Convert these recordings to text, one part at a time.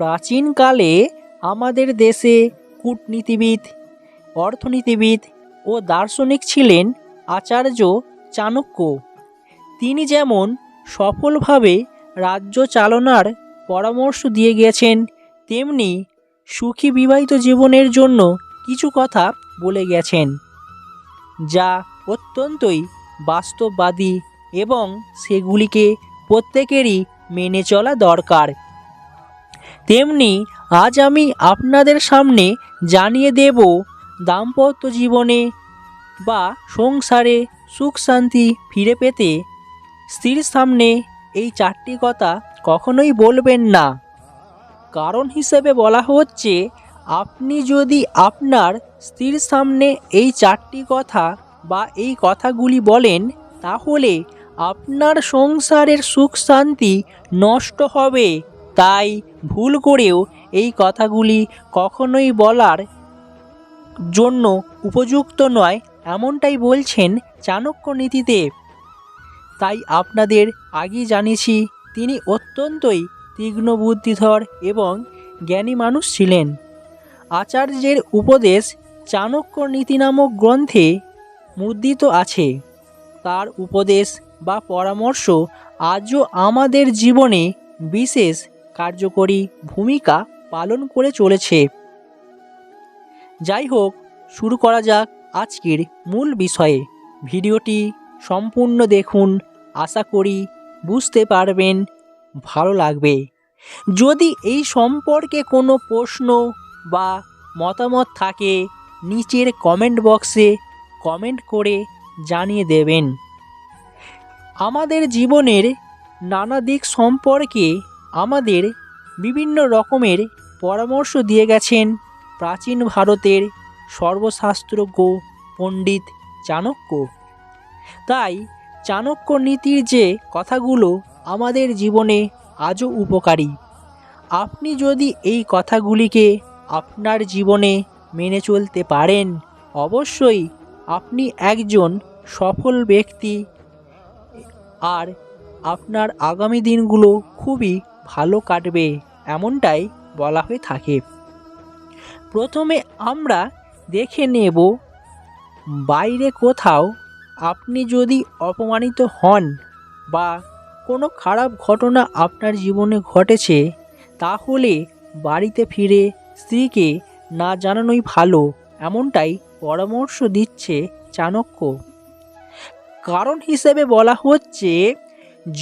প্রাচীনকালে আমাদের দেশে কূটনীতিবিদ, অর্থনীতিবিদ ও দার্শনিক ছিলেন আচার্য চাণক্য। তিনি যেমন সফলভাবে রাজ্য চালনার পরামর্শ দিয়ে গেছেন, তেমনি সুখী বিবাহিত জীবনের জন্য কিছু কথা বলে গেছেন, যা অত্যন্তই বাস্তববাদী এবং সেগুলিকে প্রত্যেকেরই মেনে চলা দরকার। তেমনি আজ আমি আপনাদের সামনে জানিয়ে দেব দাম্পত্য জীবনে বা সংসারে সুখ শান্তি ফিরে পেতে স্ত্রীর সামনে এই চারটি কথা কখনোই বলবেন না। কারণ হিসেবে বলা হচ্ছে, আপনি যদি আপনার স্ত্রীর সামনে এই চারটি কথা বা এই কথাগুলি বলেন, তাহলে আপনার সংসারের সুখ শান্তি নষ্ট হবে। তাই ভুল করেও এই কথাগুলি কখনোই বলার জন্য উপযুক্ত নয়, এমনটাই বলছেন চাণক্য নীতিতে তাই আপনাদের আগেই জানিয়েছি, তিনি অত্যন্তই তীক্ষ্ণ বুদ্ধিধর এবং জ্ঞানী মানুষ ছিলেন। আচার্যের উপদেশ চাণক্য নীতি নামক গ্রন্থে মুদ্রিত আছে। তার উপদেশ বা পরামর্শ আজও আমাদের জীবনে বিশেষ কার্যকরী ভূমিকা পালন করে চলেছে। যাই হোক শুরু করা যাক আজকের মূল বিষয়ে। ভিডিওটি সম্পূর্ণ দেখুন, আশা করি বুঝতে পারবেন, ভালো লাগবে। যদি এই সম্পর্কে কোনো প্রশ্ন বা মতামত থাকে, নিচের কমেন্ট বক্সে কমেন্ট করে জানিয়ে দেবেন। আমাদের জীবনের নানা দিক সম্পর্কে আমাদের বিভিন্ন রকমের পরামর্শ দিয়ে গেছেন প্রাচীন ভারতের সর্বশাস্ত্রজ্ঞ পণ্ডিত চাণক্য। তাই চাণক্য নীতির যে কথাগুলো আমাদের জীবনে আজও উপকারী, আপনি যদি এই কথাগুলিকে আপনার জীবনে মেনে চলতে পারেন, অবশ্যই আপনি একজন সফল ব্যক্তি। আর আপনার আগামী দিনগুলো খুবই ভালো কাটবে, এমনটাই বলা হয়ে থাকে। প্রথমে আমরা দেখে নেব, বাইরে কোথাও আপনি যদি অপমানিত হন বা কোনো খারাপ ঘটনা আপনার জীবনে ঘটেছে, তাহলে বাড়িতে ফিরে স্ত্রীকে না জানানোই ভালো, এমনটাই পরামর্শ দিচ্ছে চাণক্য। কারণ হিসেবে বলা হচ্ছে,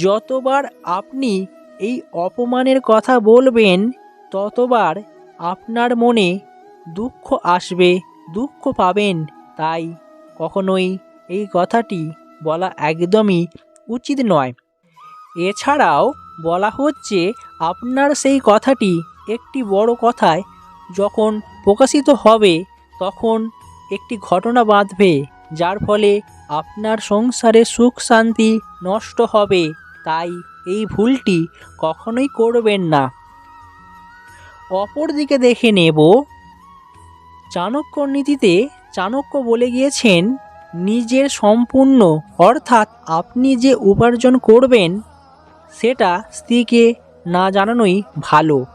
যতবার আপনি এই অপমানের কথা বলবেন, ততবার আপনার মনে দুঃখ আসবে, দুঃখ পাবেন। তাই কখনোই এই কথাটি বলা একদমই উচিত নয়। এছাড়াও বলা হচ্ছে, আপনার সেই কথাটি একটি বড় কথায় যখন প্রকাশিত হবে, তখন একটি ঘটনা বাঁধবে, যার ফলে আপনার সংসারে সুখ শান্তি নষ্ট হবে। তাই এই ভুলটি কখনোই করবেন না। অপরদিকে দেখে নেব। চাণক্য নীতিতে চাণক্য বলে গিয়েছেন, নিজের সম্পূর্ণ, অর্থাৎ আপনি যে উপার্জন করবেন, সেটা স্ত্রীকে না জানানোই ভালো।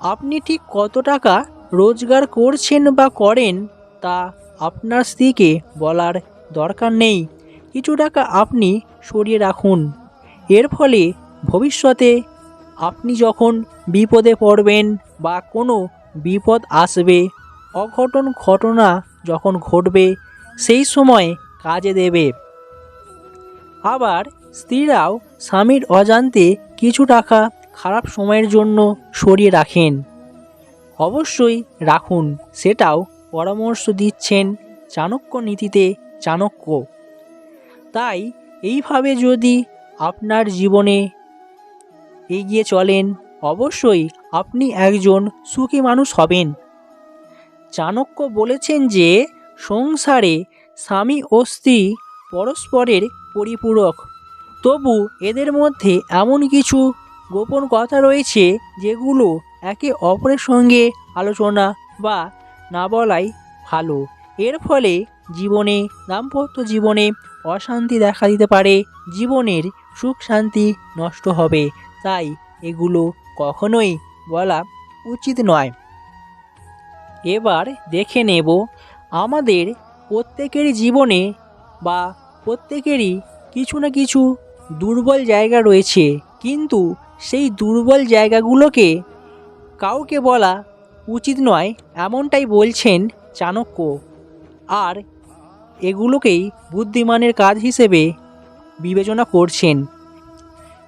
আপনি ঠিক কত টাকা রোজগার করছেন বা করেন, তা আপনার স্ত্রীকে বলার দরকার নেই। কিছু টাকা আপনি সরিয়ে রাখুন। এর ফলে ভবিষ্যতে আপনি যখন বিপদে পড়বেন বা কোনো বিপদ আসবে, অঘটন ঘটনা যখন ঘটবে, সেই সময় কাজে দেবে। আবার স্ত্রীরাও স্বামীর অজান্তে কিছু টাকা খারাপ সময়ের জন্য সরিয়ে রাখেন। অবশ্যই রাখুন, সেটাও পরামর্শ দিচ্ছেন চাণক্য নীতিতে চাণক্য। তাই এইভাবে যদি আপনার জীবনে এগিয়ে চলেন। অবশ্যই আপনি একজন সুখী মানুষ হবেন। চাণক্য বলেছেন যে, সংসারে স্বামী ও স্ত্রী পরস্পরের পরিপূরক। তবু এদের মধ্যে এমন কিছু গোপন কথা রয়েছে যেগুলো একে অপরের সঙ্গে আলোচনা বা না বলাই ভালো। এর ফলে জীবনে, দাম্পত্য জীবনে অশান্তি দেখা দিতে পারে, জীবনের সুখ শান্তি নষ্ট হবে। তাই এগুলো কখনোই বলা উচিত নয়। এবার দেখে নেব, আমাদের প্রত্যেকেরই জীবনে বা প্রত্যেকেরই কিছু না কিছু দুর্বল জায়গা রয়েছে। কিন্তু সেই দুর্বল জায়গাগুলোকে কাউকে বলা উচিত নয়, এমনটাই বলছেন চাণক্য। আর এগুলোকেই বুদ্ধিমানের কাজ হিসেবে বিবেচনা করছেন।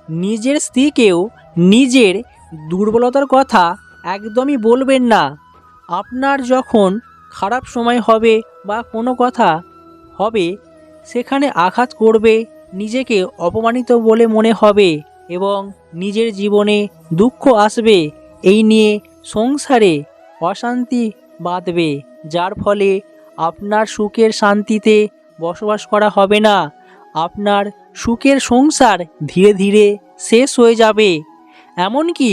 নিজের স্ত্রীকেও নিজের দুর্বলতার কথা একদমই বলবেন না। আপনার যখন খারাপ সময় হবে বা কোনো কথা হবে, সেখানে আঘাত করবে, নিজেকে অপমানিত বলে মনে হবে এবং নিজের জীবনে দুঃখ আসবে, এই নিয়ে সংসারে অশান্তি বাঁধবে, যার ফলে আপনার সুখের শান্তিতে বসবাস করা হবে না। আপনার সুখের সংসার ধীরে ধীরে শেষ হয়ে যাবে। এমনকি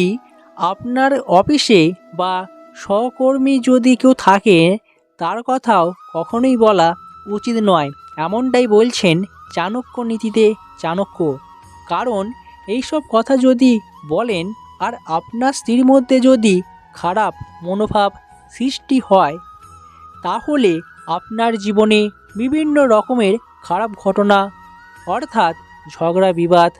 আপনার অফিসে বা সহকর্মী যদি কেউ থাকে, তার কথাও কখনোই বলা উচিত নয়। এমনটাই বলছেন চাণক্য নীতিতে চাণক্য। কারণ এইসব কথা যদি বলেন আর আপনার স্ত্রীর মধ্যে যদি খারাপ মনোভাব সৃষ্টি হয়, তাহলে আপনার জীবনে বিভিন্ন রকমের খারাপ ঘটনা, অর্থাৎ ঝগড়া, বিবাদ,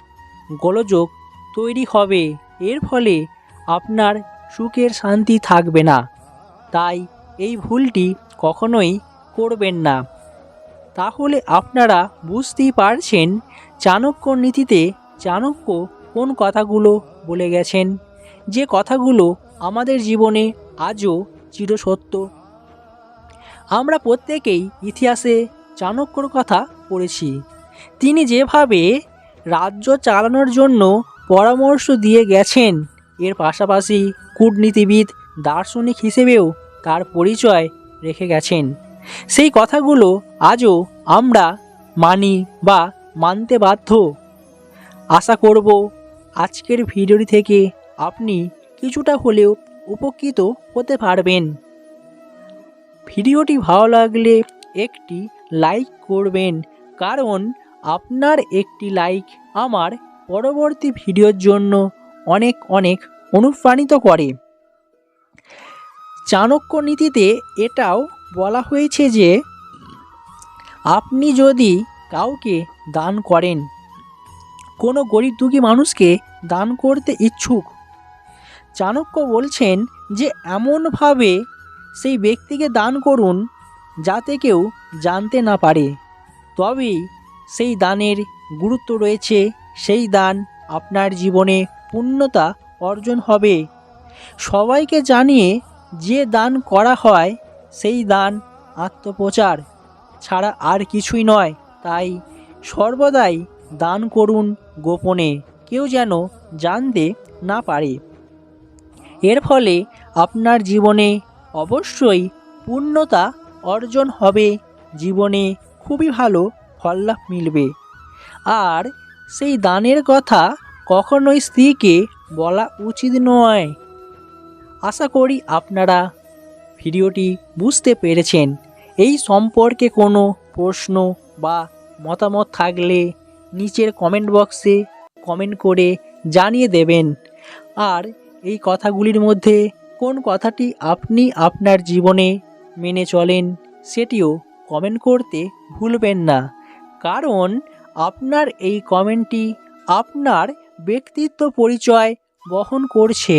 গোলযোগ তৈরি হবে। এর ফলে আপনার সুখের শান্তি থাকবে না। তাই এই ভুলটি কখনোই করবেন না। তাহলে আপনারা বুঝতেই পারছেন চাণক্য নীতিতে চাণক্য কোন কথাগুলো বলে গেছেন। যে কথাগুলো আমাদের জীবনে আজও চিরসত্য আমরা প্রত্যেকেই ইতিহাসে চাণক্যর কথা পড়েছি। তিনি যেভাবে রাজ্য চালানোর জন্য পরামর্শ দিয়ে গেছেন, এর পাশাপাশি কূটনীতিবিদ, দার্শনিক হিসেবেও তার পরিচয় রেখে গেছেন। সেই কথাগুলো আজও আমরা মানি বা মানতে বাধ্য। আশা করব আজকের ভিডিওটি থেকে আপনি কিছুটা হলেও উপকৃত হতে পারবেন। ভিডিওটি ভালো লাগলে একটি লাইক করবেন। কারণ আপনার একটি লাইক আমার পরবর্তী ভিডিওর জন্য অনেক অনেক অনুপ্রাণিত করে। চাণক্য নীতিতে এটাও বলা হয়েছে যে, আপনি যদি কাউকে দান করেন, কোনো গরিব দুঃখী মানুষকে দান করতে ইচ্ছুক, চাণক্য বলছেন যে, এমনভাবে সেই ব্যক্তিকে দান করুন যাতে কেউ জানতে না পারে। তবেই সেই দানের গুরুত্ব রয়েছে, সেই দান আপনার জীবনে পূর্ণতা অর্জন হবে। সবাইকে জানিয়ে যে দান করা হয়, সেই দান আত্মপ্রচার ছাড়া আর কিছুই নয়। তাই সর্বদাই দান করুন গোপনে, কেউ যেন জানতে না পারে। এর ফলে আপনার জীবনে অবশ্যই পূর্ণতা অর্জন হবে। জীবনে খুবই ভালো ফললাভ মিলবে। আর সেই দানের কথা কখনোই স্ত্রীকে বলা উচিত নয়। আশা করি আপনারা ভিডিওটি বুঝতে পেরেছেন। এই সম্পর্কে কোনো প্রশ্ন বা মতামত থাকলে নিচের কমেন্ট বক্সে কমেন্ট করে জানিয়ে দেবেন। আর এই কথাগুলির মধ্যে কোন কথাটি আপনি আপনার জীবনে মেনে চলেন সেটিও কমেন্ট করতে ভুলবেন না। কারণ আপনার এই কমেন্টটি আপনার ব্যক্তিত্ব পরিচয় বহন করছে।